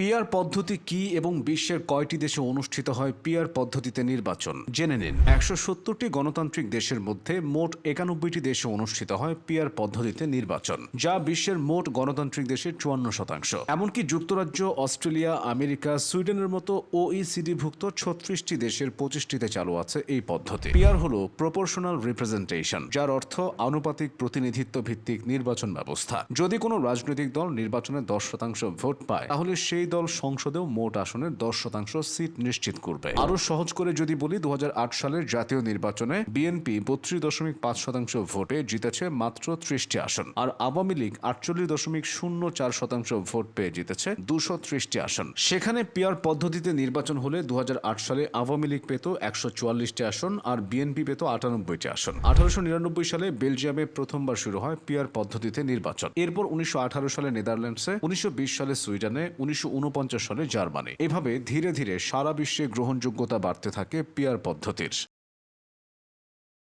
PR পদ্ধতি কি এবং বিশ্বের কয়টি দেশে অনুষ্ঠিত হয় পিয়ার পদ্ধতিতে নির্বাচন? জেনে নিন। একশো সত্তরটি গণতান্ত্রিক দেশের মধ্যে মোট একানব্বইটি দেশে অনুষ্ঠিত হয় পিয়ার পদ্ধতিতে নির্বাচন, যা বিশ্বের মোট গণতান্ত্রিক দেশের চুয়ান্ন শতাংশ। এমনকি যুক্তরাজ্য, অস্ট্রেলিয়া, আমেরিকা, সুইডেনের মতো ওইসিডিভুক্ত ছত্রিশটি দেশের পঁচিশটিতে চালু আছে এই পদ্ধতি। পিআর হল প্রপোর্শনাল রিপ্রেজেন্টেশন, যার অর্থ আনুপাতিক প্রতিনিধিত্ব ভিত্তিক নির্বাচন ব্যবস্থা। যদি কোনো রাজনৈতিক দল নির্বাচনে দশ শতাংশ ভোট পায়, তাহলে সেই দল সংসদেও মোট আসনের দশ শতাংশ সিট নিশ্চিত করবে। আরও সহজ করে যদি বলি দু হাজার আট সালের জাতীয় নির্বাচনে বিএনপি বত্রিশ দশমিক পাঁচ শতাংশ ভোটে জিতেছে মাত্র ত্রিশটি আসন, আর আওয়ামী লীগ আটচল্লিশ দশমিক শূন্য চার শতাংশ ভোট পেয়ে জিতেছে দুশো ত্রিশটি আসন। সেখানে পিয়ার পদ্ধতিতে নির্বাচন হলে দু হাজার আট সালে আওয়ামী লীগ পেত একশো চুয়াল্লিশটি আসন আর বিএনপি পেত আটানব্বইটি আসন। আঠারোশো নিরানব্বই সালে বেলজিয়ামে প্রথমবার শুরু হয় পিয়ার পদ্ধতিতে নির্বাচন। এরপর উনিশশো আঠারো সালে নেদারল্যান্ডসে, উনিশশো বিশ সালে সুইডেনে, উনিশশো সালে জার্মানি। এভাবে ধীরে ধীরে সারা বিশ্বে গ্রহণযোগ্যতা বাড়তে থাকে পিয়ার পদ্ধতির।